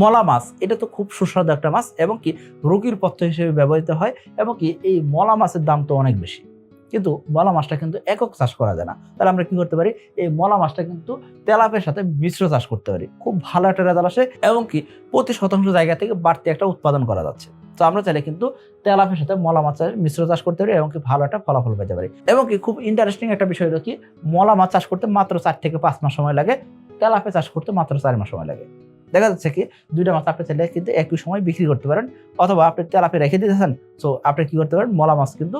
মলা মাছ। এটা তো খুব সুস্বাদু একটা মাছ এবং কি রোগীর পথ্য হিসেবে ব্যবহৃত হয় এবং কি এই মলা মাছের দাম তো অনেক বেশি। কিন্তু মলা মাছটা কিন্তু একক চাষ করা যায় না। তাহলে আমরা কি করতে পারি? এই মলা মাছটা কিন্তু তেলাপের সাথে মিশ্র চাষ করতে পারি। খুব ভালো একটা রেজাল্ট আসে এবং কি প্রতি শতাংশ জায়গা থেকে বাড়তি একটা উৎপাদন করা যাচ্ছে। তো আমরা চাইলে কিন্তু তেলাপের সাথে মলা মাছের মিশ্র চাষ করতে পারি এবং কি ভালো একটা ফলাফল পেতে পারি। এবং কি খুব ইন্টারেস্টিং একটা বিষয় হলো কি মলা মাছ চাষ করতে মাত্র চার থেকে পাঁচ মাস সময় লাগে। তেলাপে চাষ করতে মাত্র চার মাস সময় লাগে। দেখা যাচ্ছে কি দুইটা মাছ আপনি চাইলে কিন্তু একই সময় বিক্রি করতে পারেন অথবা আপনি তেলাপে রেখে দিতেছেন। সো আপনি কি করতে পারেন? মলা মাছ কিন্তু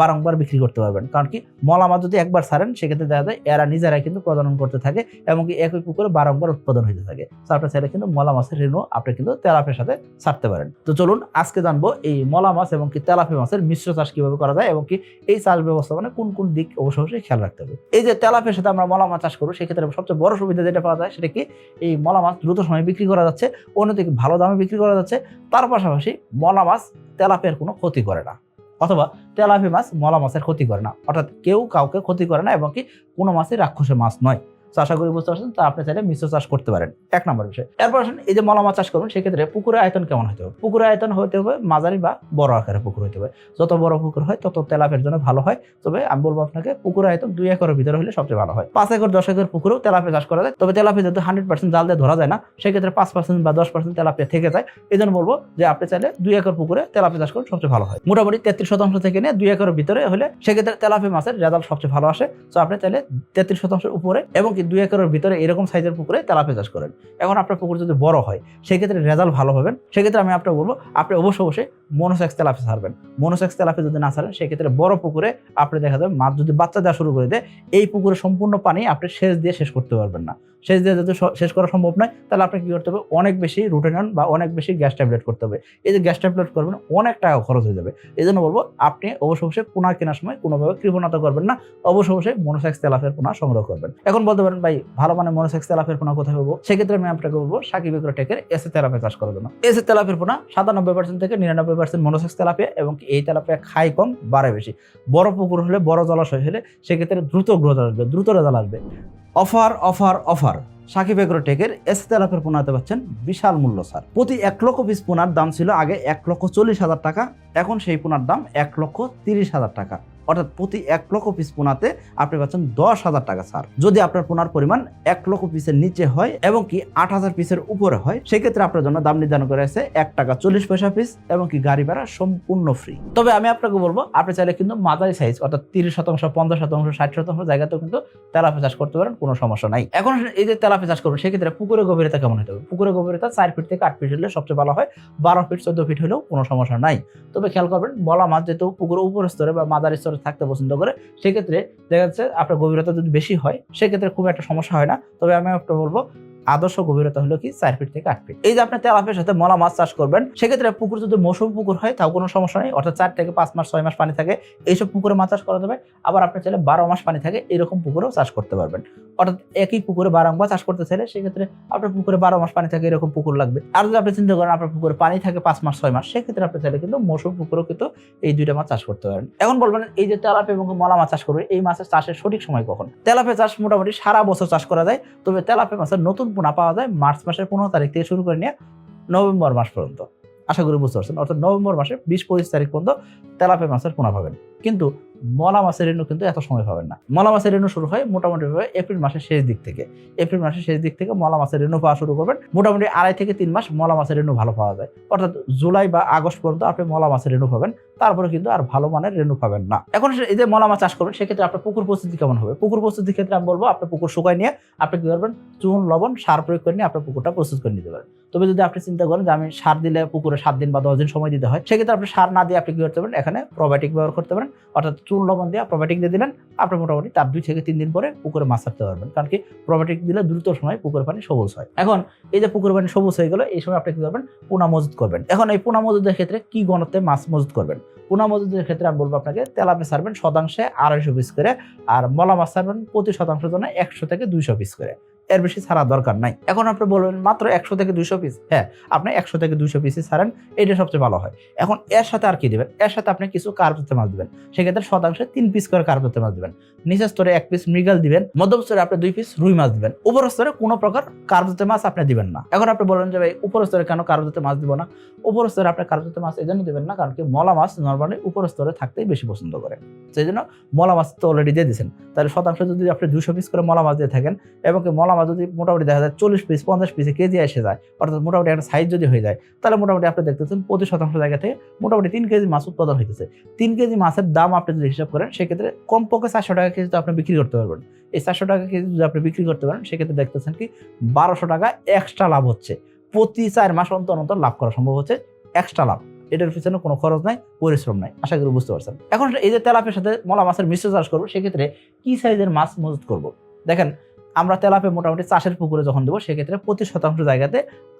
বারংবার বিক্রি করতে পারবেন। কারণ কি মলা মাছ যদি একবার ছাড়েন সেক্ষেত্রে দেখা যায় এরা নিজেরাই কিন্তু প্রজনন করতে থাকে এমনকি একই পুকুরে বারংবার উৎপাদন হতে থাকে। তো আপনি চাইলে কিন্তু মলা মাছের ঋণও আপনি কিন্তু তেলাপের সাথে ছাড়তে পারেন। তো চলুন আজকে জানব এই মলা মাছ এবং কি তেলাপি মাছের মিশ্র চাষ কীভাবে করা যায় এবং কি এই চাষ ব্যবস্থাপনায় কোন কোন দিক অবশ্য অবশ্যই খেয়াল রাখতে হবে। এই যে তেলাপের সাথে আমরা মলা মাছ চাষ করব, সেক্ষেত্রে সবচেয়ে বড় সুবিধা যেটা পাওয়া যায় সেটা কি, এই মলা মাছ দ্রুত সময়ে বিক্রি করা যাচ্ছে, অন্যদিকে ভালো দামে বিক্রি করা যাচ্ছে। তার পাশাপাশি মলা মাছ তেলাপের কোনো ক্ষতি করে না। অথবা তেলাপি মাছ মলা মাছের ক্ষতি করে না। অর্থাৎ কেউ কাউকে ক্ষতি করে না এবং কি কোনো মাছই রাক্ষসের মাছ নয়। আশা করি বুঝতে পারছেন, তা আপনি চাইলে মিশ্র চাষ করতে পারেন। এক নম্বর বিষয়। এরপর আসেন, এই যে মলা মাছ চাষ করবেন, সেক্ষেত্রে পুকুরের আয়তন কেমন হতে হবে? পুকুরের আয়তন হতে হবে মাঝারি বা বড় আকারের পুকুর হতে হবে। যত বড় পুকুর হয়, তত তেলাপের জন্য ভালো হয়। তবে আমি বলব আপনাকে, পুকুরের আয়তন দুই একরের ভিতরে হলে সবচেয়ে ভালো হয়। পাঁচ একর, দশ একর পুকুরেও তেলাপে চাষ করা যায়। তবে তেলাপে যদি হান্ড্রেড পার্সেন্ট জাল দিয়ে ধরা যায় না, সেক্ষেত্রে পাঁচ পার্সেন্ট বা দশ পার্সেন্ট তেলাপিয়া থেকে যায়। এই জন্য বলব যে আপনি চাইলে দুই একর পুকুরে তেলাপি চাষ করুন সবচেয়ে ভালো হয়। মোটামুটি তেত্রিশ শতাংশ থেকে নিয়ে দুই একরের ভিতরে হলে সেক্ষেত্রে তেলাপি মাছের রেজাল্ট সবচেয়ে ভালো আসে। তো আপনি চাইলে তেত্রিশ শতাংশের উপরে এবং দুই একরের ভিতরে এরকম সাইজের পুকুরে তেলাপি চাষ করেন। এখন আপনার পুকুর যদি বড় হয়, সেক্ষেত্রে রেজাল্ট ভালো পাবেন। সেক্ষেত্রে আমি আপনাকে বলব, আপনি অবশ্যই অবশ্যই মনোসেক্স তেলাপি ছাড়বেন। মনোসেক্স তেলাপি যদি না ছাড়েন, সেক্ষেত্রে বড় পুকুরে আপনি দেখা যাবে মাছ যদি বাচ্চা দেওয়া শুরু করে দেয়, এই পুকুরে সম্পূর্ণ পানি আপনি সেচ দিয়ে শেষ করতে পারবেন না। সেচ দিয়ে যদি শেষ করা সম্ভব নয়, তাহলে আপনি কি করতে হবে? অনেক বেশি রুটেনন বা অনেক বেশি গ্যাস ট্যাবলেট করতে হবে। এই যে গ্যাস ট্যাবলেট করবেন, অনেক টাকা খরচ হয়ে যাবে। এই জন্য বলব, আপনি অবশ্যই অবশ্যই পোনা কেনার সময় কোনোভাবে কৃপণতা করবেন না। অবশ্যই অবশ্যই মনোসেক্স তেলাপের পোনা সংগ্রহ করবেন। এখন বলতে পারেন ভাই, ভালো মানে মনোসেক্স তেলাপের পোনা কোথায় পাবো? সেক্ষেত্রে আমি আপনাকে বলব, সাকিব এগ্রো টেকের এসে তেলাপে চাষ করার জন্য। এসে তেলাপের পোনা সাতানব্বই পার্সেন্ট থেকে নিরানব্বই পার্সেন্ট মনোসেক্স তেলাপিয়া এবং এই তেলাপে খাই কম, বাড়ে বেশি। বড় পুকুর হলে, বড় জলাশয় হলে সেক্ষেত্রে দ্রুত গ্রোথ আসবে, দ্রুত রেজাল্ট আসবে। Offer offer offer. Sakib agro টেকের এস তেলাপের পোনাতে পাচ্ছেন বিশাল মূল্য, স্যার। প্রতি এক লক্ষ পিস পোনার দাম ছিল আগে এক লক্ষ চল্লিশ হাজার টাকা, এখন সেই পোনার দাম এক লক্ষ তিরিশ হাজার টাকা। অর্থাৎ প্রতি এক লক্ষ পিস পোনাতে আপনি পাচ্ছেন দশ হাজার টাকা ছাড় যদি আপনার পোনার পরিমাণ এক লক্ষ পিসের নিচে হয় এবং কি আট হাজার পিসের উপরে হয়, সেক্ষেত্রে আপনার জন্য দাম নির্ধারণ করে আছে এক টাকা চল্লিশ পয়সা পিস এবং কি গাড়ি ভাড়া সম্পূর্ণ ফ্রি তবে আমি আপনাকে বলব, আপনি চাইলে কিন্তু মাঝারি সাইজ অর্থাৎ তিরিশ শতাংশ, পঞ্চাশ শতাংশ, ষাট শতাংশ জায়গাতেও কিন্তু তেলাপি চাষ করতে পারেন, কোনো সমস্যা নাই। এখন এই যে তেলাপি চাষ করবেন, সেক্ষেত্রে পুকুরের গভীরতা কেমন হতে হবে? পুকুরের গভীরতা চার ফিট থেকে আট ফিট হলে সবচেয়ে ভালো হয়, বারো ফিট চোদ্দ ফিট হলেও কোনো সমস্যা নাই। তবে খেয়াল করবেন, বলা মাছ যেহেতু পুকুরের উপর স্তরে বা মাদারি স্তরে থাকতে পছন্দ করে, সেক্ষেত্রে দেখা যাচ্ছে আপনার গভীরতা যদি বেশি হয়, সেক্ষেত্রে খুব একটা সমস্যা হয় না। তবে আমি একটা বলব আদর্শ গভীরতা হলো কি? চার ফিট থেকে আট ফিট। এই যে আপনি তেলাপের সাথে মলা মাছ চাষ করবেন, সেক্ষেত্রে পুকুর যদি মৌসুম পুকুর হয়, তাও কোনো সমস্যা নেই। অর্থাৎ চার থেকে পাঁচ মাস, ছয় মাস পানি থাকে। এইসব পুকুরে মাছ চাষ করা যাবে। আবার আপনি চাইলে বারো মাস পানি থাকে, এরকম পুকুরেও চাষ করতে পারবেন। অর্থাৎ একই পুকুরে বারংবার চাষ করতে চাইলে, সেক্ষেত্রে আপনার পুকুরে বারো মাস পানি থাকে, এরকম পুকুর লাগবে। আর যদি আপনি চিন্তা করেন আপনার পুকুরে পানি থাকে পাঁচ মাস, ছয় মাস, সেক্ষেত্রে আপনি চাইলে কিন্তু মৌসুম পুকুরেও কিন্তু এই দুইটা মাছ চাষ করতে পারেন। এখন বলবেন, এই যে তেলাপে এবং মলা মাছ চাষ করবে এই মাছের চাষের সঠিক সময় কখন? তেলাপে চাষ মোটামুটি সারা বছর চাষ করা যায়। তবে তেলাপে মাছের নতুন পোনা পাওয়া যায়, মার্চ মাসের পনেরো তারিখ থেকে শুরু করে নিয়ে নভেম্বর মাস পর্যন্ত। আশা করি বুঝতে পারছেন। অর্থাৎ নভেম্বর মাসে বিশ পঁচিশ তারিখ পর্যন্ত তেলাপে মাছের পোনা পাবেন। কিন্তু মলা মাছের রেণু কিন্তু এত সময় পাবেন না। মলা মাছের রেণু শুরু হয় মোটামুটি ভাবে এপ্রিল মাসের শেষ দিক থেকে। এপ্রিল মাসের শেষ দিক থেকে মলা মাছের রেণু পাওয়া শুরু করবেন। মোটামুটি আড়াই থেকে তিন মাস মলা মাছের রেণু ভালো পাওয়া যায়। অর্থাৎ জুলাই বা আগস্ট পর্যন্ত আপনি মলা মাছের রেণু পাবেন। তারপরে কিন্তু আর ভালো মানের রেণু পাবেন না। এখন এই যে মলা মাছ চাষ করবেন, সেক্ষেত্রে আপনার পুকুর প্রস্তুতি কেমন হবে? পুকুর প্রস্তুতির ক্ষেত্রে আমি বলব আপনার পুকুর শুকায় নিয়ে আপনি কি করবেন? চুন, লবণ, সার প্রয়োগ করে নিয়ে আপনার পুকুরটা প্রস্তুত করে নিতে পারেন। তবে যদি আপনি চিন্তা করেন যে আমি সার দিলে পুকুরে সাত দিন বা দশ দিন সময় দিতে হয়, সেক্ষেত্রে আপনি সার না দিয়ে আপনি কি করতে পারেন? এখানে প্রোবায়োটিক ব্যবহার করতে পারেন। অর্থাৎ চুন লবণ দিয়ে প্রোবায়োটিক দিয়ে দিলেন, আপনি মোটামুটি তার দুই থেকে তিন দিন পরে পুকুরে মাছ ছাড়তে পারবেন। কারণ কি প্রোবায়োটিক দিলে দ্রুত সময় পুকুরের পানি সবুজ হয়। এখন এই যে পুকুরের পানি সবুজ হয়ে গেল, এই সময় আপনি কি করবেন? পোনা মজুত করবেন। এখন এই পোনা মজুদের ক্ষেত্রে কি গণতে মাছ মজুত করবেন? পোনা মজুদের ক্ষেত্রে আমি বলব আপনাকে তেলাপে ছাড়বেন শতাংশে আড়াইশো পিস করে, আর মলা মাছ ছাড়বেন প্রতি শতাংশের জন্য একশো থেকে দুইশো পিস করে। এর বেশি ছাড়া দরকার নাই। এখন আপনি বলবেন, মাত্র একশো থেকে দুইশো পিস হ্যাঁ আপনি একশো থেকে দুইশো পিসই ছাড়েন এটা সবচেয়ে ভালো হয়। এখন এর সাথে আর কি দেবেন? এর সাথে আপনি কিছু কার্পতে মাছ দিবেন। সেক্ষেত্রে শতাংশে তিন পিস করে কার্পতে মাছ দিবেন। নিচের স্তরে এক পিস মৃগাল দিবেন, মধ্যম স্তরে আপনি দুই পিস রুই মাছ দিবেন। উপর স্তরে কোনো প্রকার কার্পতে মাছ আপনি দিবেন না। এখন আপনি বলেন যে, ভাই উপর স্তরে কেন কার্পতে মাছ দিব না? উপর স্তরে আপনি কার্পতে মাছ এই জন্য দিবেন না, কারণ কি মলা মাছ নর্মালি উপর স্তরে থাকতেই বেশি পছন্দ করে। সেই জন্য মলা মাছ তো অলরেডি দিয়ে দিয়েছেন। তাহলে শতাংশ যদি আপনি দুশো পিস করে মলা মাছ দিয়ে থাকেন এবং মলা মাছ যদি মোটামুটি দেখা যায় চল্লিশ পিস পঞ্চাশ পিসে কেজি এসে যায়, অর্থাৎ মোটামুটি একটা সাইজ যদি হয়ে যায়, তাহলে মোটামুটি আপনি দেখতেছেন প্রতি শতাংশ জায়গা থেকে মোটামুটি তিন কেজি মাছ উৎপাদন হইতেছে। তিন কেজি মাছের দাম আপনি যদি হিসাব করেন, সেক্ষেত্রে কমপক্ষে চারশো টাকা কেজি তো আপনি বিক্রি করতে পারবেন। এই চারশো টাকা কেজি যদি আপনি বিক্রি করতে পারেন, সেক্ষেত্রে দেখতেছেন কি বারোশো টাকা এক্সট্রা লাভ হচ্ছে। প্রতি চার মাস অন্তর অন্তর লাভ করা সম্ভব হচ্ছে এক্সট্রা লাভ। এটার পিছনে কোনো খরচ নাই, পরিশ্রম নাই। আশা করি বুঝতে পারছেন। এখন এই যে তেলাপের সাথে মলা মাছের মিশ্র চাষ করব, সেক্ষেত্রে কি সাইজের মাছ মজুত করব? দেখেন আমরা তেলাপে মোটামুটি চাষের পুকুরে যখন দেবো, সেক্ষেত্রে প্রতি শতাংশ জায়গাতে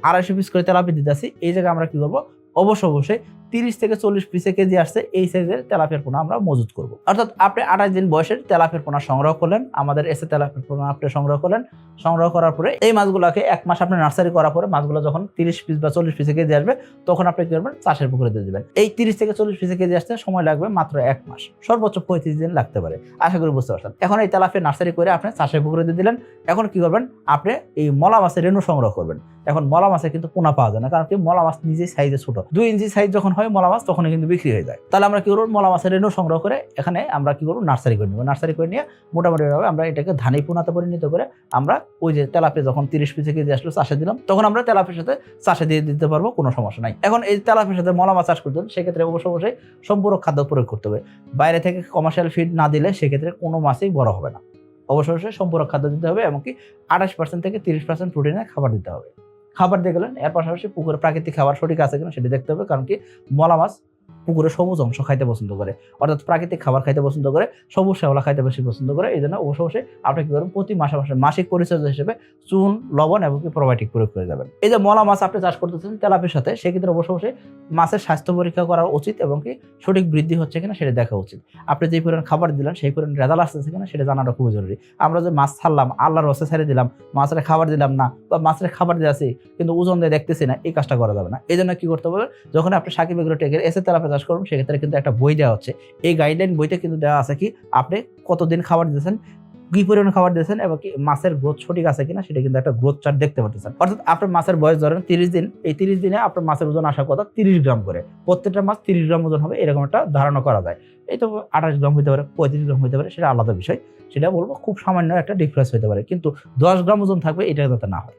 আড়াইশো পিস করে তেলাপি দিতে আসি এই জায়গায় আমরা কি করব? অবশ্য অবশ্যই তিরিশ থেকে চল্লিশ পিসে কেজি আসছে এই সাইজের তেলাপের পোনা আমরা মজুত করব। অর্থাৎ আপনি আঠাশ দিন বয়সের তেলাপের পোনা সংগ্রহ করলেন, আমাদের এসে তেলাপের পোনা আপনি সংগ্রহ করলেন। সংগ্রহ করার পরে এই মাছগুলোকে এক মাস আপনি নার্সারি করার পরে মাছগুলো যখন তিরিশ পিস বা চল্লিশ পিসে কেজি আসবে, তখন আপনি কি করবেন? চাষের পুকুরে দিয়ে দেবেন। এই তিরিশ থেকে চল্লিশ পিসে কেজি আসতে সময় লাগবে মাত্র এক মাস, সর্বোচ্চ পঁয়ত্রিশ দিন লাগতে পারে। আশা করি বুঝতে পারছেন। এখন এই তেলাপের নার্সারি করে আপনি চাষের পুকুরে দিয়ে দিলেন, এখন কি করবেন? আপনি এই মলা মাছের রেণু সংগ্রহ করবেন। এখন মলা মাছে কিন্তু পোনা পাওয়া যায় না, কারণ কি মলা মাছ নিজেই সাইজে ছোট। দুই ইঞ্চি সাইজ যখন হয় মলা মাছ, তখনই কিন্তু বিক্রি হয়ে যায়। তাহলে আমরা কি করব? মলা মাছের রেণু সংগ্রহ করে এখানে আমরা কি করব? নার্সারি করে নিব। নার্সারি করে নিয়ে মোটামুটিভাবে আমরা এটাকে ধানি পোনাতে পরিণত করে আমরা ওই যে তেলাপে যখন তিরিশ পিসে কেজি আসলো চাষে দিলাম, তখন আমরা তেলাপের সাথে চাষে দিয়ে দিতে পারব, কোনো সমস্যা নাই। এখন এই তেলাপের সাথে মলা মাছ চাষ করতে হলে সেক্ষেত্রে অবশ্য অবশ্যই সম্পূরক খাদ্য প্রয়োগ করতে হবে। বাইরে থেকে কমার্শিয়াল ফিড না দিলে সেক্ষেত্রে কোনো মাছই বড় হবে না। অবশ্য অবশ্যই সম্পূরক খাদ্য দিতে হবে, এমনকি আঠাশ পার্সেন্ট থেকে তিরিশ পার্সেন্ট প্রোটিনের খাবার দিতে হবে। খাবার দিয়ে গেলেন এর পাশাপাশি পুকুরের প্রাকৃতিক খাবার সঠিক আছে কিনা সেটি দেখতে হবে, কারণ কি মলা মাছ পুকুরে সবুজ অংশ খাইতে পছন্দ করে। অর্থাৎ প্রাকৃতিক খাবার খাইতে পছন্দ করে, সবুজ শ্যাওলা খাইতে বেশি পছন্দ করে, এই জন্য অবশ্য অবশ্যই আপনি কি করবেন, প্রতি মাসে মাসে মাসিক পরিচর্যা হিসেবে চুন, লবণ এবং কি প্রোবায়োটিক প্রয়োগ করে যাবেন। এই যে মলা মাছ আপনি চাষ করতেছেন তেলাপির সাথে, সেক্ষেত্রে অবশ্য অবশ্যই মাছের স্বাস্থ্য পরীক্ষা করা উচিত এবং কি সঠিক বৃদ্ধি হচ্ছে কিনা সেটা দেখা উচিত। আপনি যে পরিমাণ খাবার দিলেন, সেই পরিমাণ রেজাল্ট আসতেছে কিনা সেটা জানাটা খুবই জরুরি। আমরা যে মাছ ছাড়লাম, আল্লাহর রসে ছেড়ে দিলাম, মাছের খাবার দিলাম না বা মাছের খাবার দিয়ে আসি কিন্তু ওজন দিয়ে দেখতেছি না, এই কাজটা করা যাবে না। এই জন্য কি করতে হবে যখন আপনি সাকিব এগুলো টেকের এসে তেলাপে চাষ করুন সেক্ষেত্রে কিন্তু একটা বই দেওয়া হচ্ছে। এই গাইডলাইন বইতে কিন্তু দেওয়া আছে কি, আপনি কতদিন খাবার দিয়েছেন কি পরিমাণ খাবার দিয়েছেন এবং কি মাছের গ্রোথ সঠিক আছে কিনা, সেটা কিন্তু একটা গ্রোথ চার্ট দেখতে পাচ্ছেন অর্থাৎ আপনার মাছের বয়স ধরেন তিরিশ দিন, এই তিরিশ দিনে আপনার মাছের ওজন আসার কথা তিরিশ গ্রাম করে। প্রত্যেকটা মাছ তিরিশ গ্রাম ওজন হবে, এরকম একটা ধারণা করা যায়। এই তো আঠাশ গ্রাম হতে পারে, পঁয়ত্রিশ গ্রাম হতে পারে, সেটা আলাদা বিষয়। সেটা বলব খুব সামান্য একটা ডিফারেন্স হতে পারে, কিন্তু দশ গ্রাম ওজন থাকবে, এটা যাতে না হয়।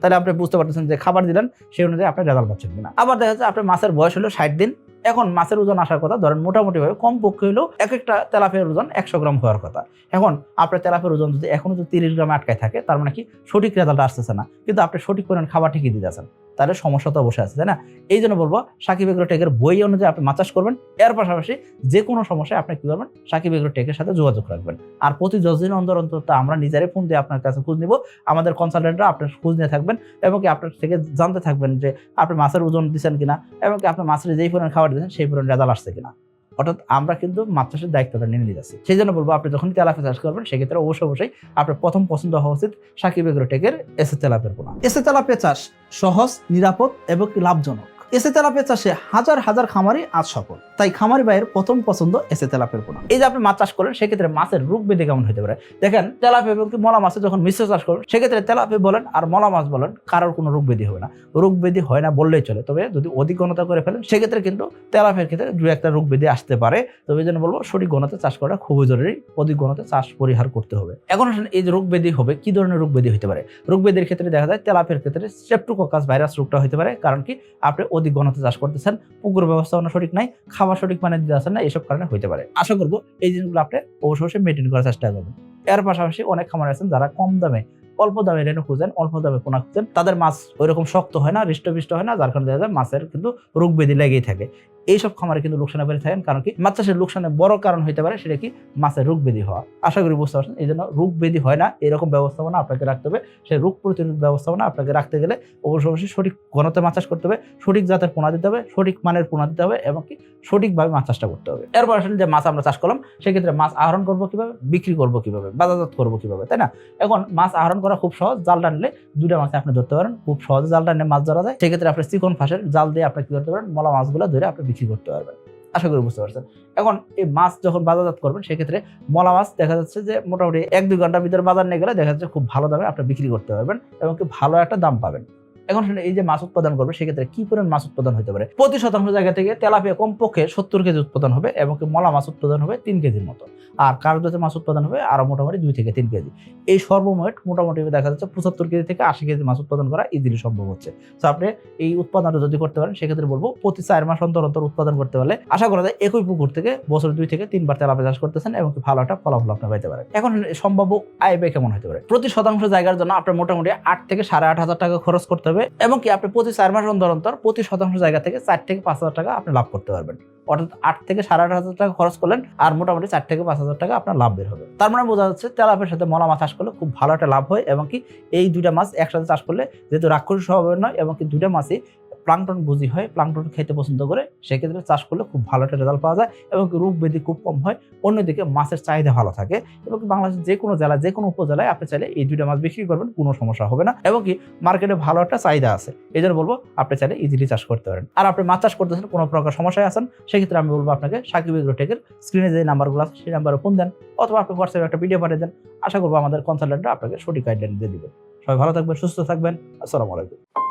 তাহলে আপনি বুঝতে পারতেছেন যে খাবার দিলেন, সেই অনুযায়ী আপনি রেজাল্ট পাচ্ছেন কিনা। আবার দেখা যাচ্ছে আপনার মাছের বয়স হলো ষাট দিন এখন মাছের ওজন আসার কথা, ধরেন মোটামুটি ভাবে কম পক্ষে হলেও এক একটা তেলাপের ওজন একশো গ্রাম হওয়ার কথা। এখন আপনার তেলাপের ওজন যদি এখনও যদি তিরিশ গ্রাম আটকায় থাকে, তার মানে কি সঠিক রেজাল্ট আসতেছে না। কিন্তু আপনি সঠিক পরিমাণ খাবার ঠিকই দিতেছেন। তাহলে সমস্যা তো অবশ্যই আছে, তাই না? এই জন্য বলব, সাকিব এগ্রো টেকের বই অনুযায়ী আপনি মাছ চাষ করবেন। এর পাশাপাশি যে কোনো সমস্যায় আপনি কি করবেন, সাকিব এগ্রো টেকের সাথে যোগাযোগ রাখবেন। আর প্রতি দশ দিন অন্তর অন্তর আমরা নিজেরাই ফোন দিয়ে আপনার কাছে খোঁজ নিব, আমাদের কনসালটেন্টরা আপনার খোঁজ নিয়ে থাকবেন এবং কি আপনার থেকে জানতে থাকবেন যে আপনি মাছের ওজন দিচ্ছেন কিনা, এবং কি আপনার মাছের যেই পরিমাণ খাবার দিচ্ছেন, সেই পরিমাণ রেজাল্ট আসছে কিনা। অর্থাৎ আমরা কিন্তু মাছ চাষের দায়িত্বটা নিয়ে নিতেছি। সেই জন্য বলব, আপনি যখন তেলাপিয়া চাষ করবেন, সেক্ষেত্রে অবশ্য অবশ্যই আপনার প্রথম পছন্দ হওয়া উচিত সাকিব এগ্রোটেকের এসে তেলাপের পোনা এসে তেলাপিয়া চাষ সহজ, নিরাপদ এবং লাভজনক। এসে তেলাপিয়া চাষে হাজার হাজার খামারি আজ সফল। তাই খামারি ভাইয়ের প্রথম পছন্দ এসে তেলাপিয়ার পোনা। এই যে আপনি মাছ চাষ করেন সেক্ষেত্রে মাছের রোগ ব্যাধি কেমন হতে পারে? দেখেন তেলাপে এবং মলা মাছে যখন মিশ্র চাষ করেন, সেক্ষেত্রে তেলাপে বলেন আর মলা মাছ বলেন, কারোর কোনো রোগ ব্যাধি হবে না। রোগ ব্যাধি হয় না বললেই চলে। তবে যদি অধিক ঘনতা করে ফেলেন, সেক্ষেত্রে কিন্তু তেলাপের ক্ষেত্রে দু একটা রোগ ব্যাধি আসতে পারে। তবে জন্য বলব, সঠিক ঘনতে চাষ করা খুবই জরুরি। অধিক ঘনতে চাষ পরিহার করতে হবে। এখন আসেন এই যে রোগ ব্যাধি হবে, কি ধরনের রোগ ব্যাধি হতে পারে? রোগ ব্যাধির ক্ষেত্রে দেখা যায় তেলাপের ক্ষেত্রে স্ট্রেপ্টোককাস ভাইরাস রোগটা হতে পারে। কারণ কি? আপনি অধিক ঘনত্ব চাষ করতেছেন, পুকুর ব্যবস্থাপনা সঠিক নাই, খাবার সঠিক মানে দিতে আসেন না এইসব কারণে হতে পারে। আশা করব এই জিনিসগুলো আপনি অবশ্যই অবশ্যই মেনটেন করার চেষ্টা করবেন। এর পাশাপাশি অনেক খামার আছেন যারা কম দামে, অল্প দামে রেনু খুঁজেন, অল্প দামে পোনা খুঁজেন, তাদের মাছ ওইরকম শক্ত হয় না, হৃষ্টপিষ্ট হয় না, যার কারণে দেখা যায় মাছের কিন্তু রোগ ব্যাধি লেগেই থাকে। এইসব খামারে কিন্তু লোকসানে বেড়ে থাকেন। কারণ কি? মাছ চাষের লোকসানের বড় কারণ হইতে পারে সেটা কি? মাছের রোগ ব্যাধি হওয়া। আশা করি বুঝতে পারছেন? এই জন্য রোগ ব্যাধি হয় না। এরকম ব্যবস্থাপনা আপনাকে রাখতে হবে। সেই রোগ প্রতিরোধ ব্যবস্থাপনা আপনাকে রাখতে গেলে অবশ্যই অবশ্যই সঠিক ঘনতে মাছ চাষ করতে হবে, সঠিক জাতের পোনা দিতে হবে, সঠিক মানের পোনা দিতে হবে এবং কি? সঠিকভাবে মাছ চাষটা করতে হবে। এরপর আসলে যে মাছ আমরা চাষ করলাম, সেক্ষেত্রে মাছ আহরণ করব কীভাবে? বিক্রি করব কীভাবে? বাজারজাত করব কীভাবে? তাই না? এখন মাছ আহরণ করা খুব সহজ। জাল টানলে দুটা মাছ আপনি ধরতে পারেন। খুব সহজে জাল টানলে মাছ ধরা যায়। সেক্ষেত্রে আপনি চিকন ফাঁসের জাল দিয়ে আপনি কি করতে পারেন? মলা মাছগুলো ধরে আপনি বিক্রি করতে পারবেন। আশা করি বুঝতে পারছেন। এখন এই মাছ যখন বাজারজাত করবেন, সেক্ষেত্রে মলা মাছ দেখা যাচ্ছে যে মোটামুটি এক দুই ঘণ্টার ভিতরে বাজার নিয়ে গেলে দেখা যাচ্ছে খুব ভালো দামে আপনি বিক্রি করতে পারবেন এবং খুব ভালো একটা দাম পাবেন। এখন এই যে মাছ উৎপাদন করবে, সেক্ষেত্রে কি পরিমাণ মাছ উৎপাদন হতে পারে? প্রতি শতাংশ জায়গা থেকে তেলাপিয়া কমপক্ষে সত্তর কেজি উৎপাদন হবে এবং মলা মাছ উৎপাদন হবে তিন কেজির মতো। আর কার্যতে মাছ উৎপাদন হবে আরও মোটামুটি দুই থেকে তিন কেজি। এই সর্বমোট মোটামুটি দেখা যাচ্ছে পঁচাত্তর কেজি থেকে আশি কেজি মাছ উৎপাদন করা ইজিলি সম্ভব হচ্ছে। তো আপনি এই উৎপাদনটা যদি করতে পারেন, সেক্ষেত্রে বলব প্রতি চার মাস অন্তর অন্তর উৎপাদন করতে পারলে আশা করা যায় একই পুকুর থেকে বছর দুই থেকে তিনবার তেলাপিয়া চাষ করতেছেন এবং ভালো একটা ফলাফল আপনি পাইতে পারেন। এখন সম্ভাব্য আয় ব্যয় কেমন হতে পারে? প্রতি শতাংশ জায়গার জন্য আপনার মোটামুটি আট থেকে সাড়ে আট হাজার টাকা খরচ করতে হবে। এবং কি আপনি প্রতি চার মাস অন্তর অন্তর প্রতি শতাংশ জায়গা থেকে চার থেকে পাঁচ হাজার টাকা আপনি লাভ করতে পারবেন। অর্থাৎ আট থেকে সাড়ে আট হাজার টাকা খরচ করলেন আর মোটামুটি চার থেকে পাঁচ হাজার টাকা আপনার লাভ বের হবে। তার মানে বোঝা যাচ্ছে তেলাপের সাথে মলা মাছ চাষ করলে খুব ভালো একটা লাভ হয় এবং কি এই দুইটা মাছ একসাথে চাষ করলে যেহেতু রাক্ষসী স্বভাবের নয় এবং কি দুইটা মাছই প্লাংটন বুঝি হয়, প্লাংটন খেতে পছন্দ করে, সেক্ষেত্রে চাষ করলে খুব ভালো একটা রেজাল্ট পাওয়া যায় এবং রোগ ব্যাধি খুব কম হয়। অন্যদিকে মাছের চাহিদা ভালো থাকে এবং বাংলাদেশের যে কোনো জেলা যে কোনো উপজেলায় আপনি চাইলে এই দুইটা মাছ বিক্রি করবেন, কোনো সমস্যা হবে না এবং কি মার্কেটে ভালো একটা চাহিদা আছে। এই জন্য বলব, আপনি চাইলে ইজিলি চাষ করতে পারেন। আর আপনি মাছ চাষ করতেছেন, কোনো প্রকার সমস্যায় আছেন, সেক্ষেত্রে আমি বলব আপনাকে সাকিব এগ্রোটেকের স্ক্রিনে যে নাম্বারগুলো আছে, সেই নাম্বারে ফোন দেন অথবা আপনি হোয়াটসঅ্যাপে একটা ভিডিও পাঠিয়ে দেন। আশা করব আমাদের কনসালটেন্টরা আপনাকে সঠিক গাইডলাইন দিয়ে দেবে। সবাই ভালো থাকবেন, সুস্থ থাকবেন। আসসালামু আলাইকুম।